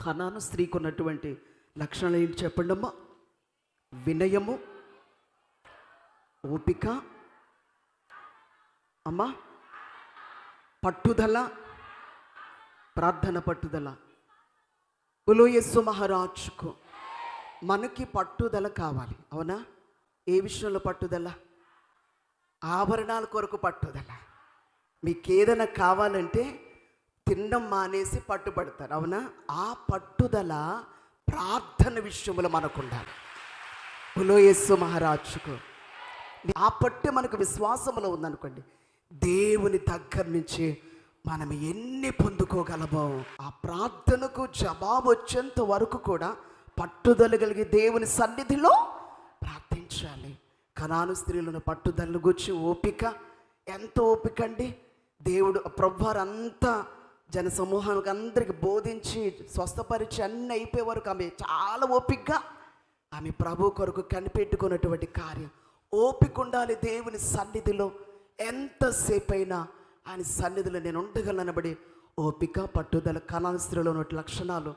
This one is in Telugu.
కనాను స్త్రీకి ఉన్నటువంటి లక్షణాలు ఏంటి చెప్పండి అమ్మా వినయము ఓపిక అమ్మా పట్టుదల ప్రార్థన పట్టుదల. ఉలోయస్సు మహారాజుకు మనకి పట్టుదల కావాలి అవునా? ఏ విషయంలో పట్టుదల? ఆభరణాల కొరకు పట్టుదల. మీకు ఏదైనా కావాలంటే తినడం మానేసి పట్టుబడతారు. అవునా? ఆ పట్టుదల ప్రార్థన విషయంలో మనకు ఉండాలి పులోయస్సు మహారాజుకు. ఆ పట్టు మనకు విశ్వాసంలో ఉందనుకోండి. దేవుని దగ్గర నుంచి మనం ఎన్ని పొందుకోగలమో ఆ ప్రార్థనకు జవాబు వచ్చేంత వరకు కూడా పట్టుదల కలిగి దేవుని సన్నిధిలో ప్రార్థించాలి. కనాను స్త్రీలను పట్టుదలను గుర్చి ఓపిక. ఎంత ఓపిక అండి? దేవుడు ప్రభువారంతా జన సమూహానికి అందరికి బోధించి స్వస్థపరిచి అన్ని అయిపోయే వరకు ఆమె చాలా ఓపికగా ఆమె ప్రభు కొరకు కనిపెట్టుకున్నటువంటి కార్యం. ఓపిక ఉండాలి దేవుని సన్నిధిలో. ఎంతసేపు అయినా ఆయన సన్నిధిలో నేను ఉండగలనబడి ఓపిక పట్టుదల కళాస్త్రిలో ఉన్న లక్షణాలు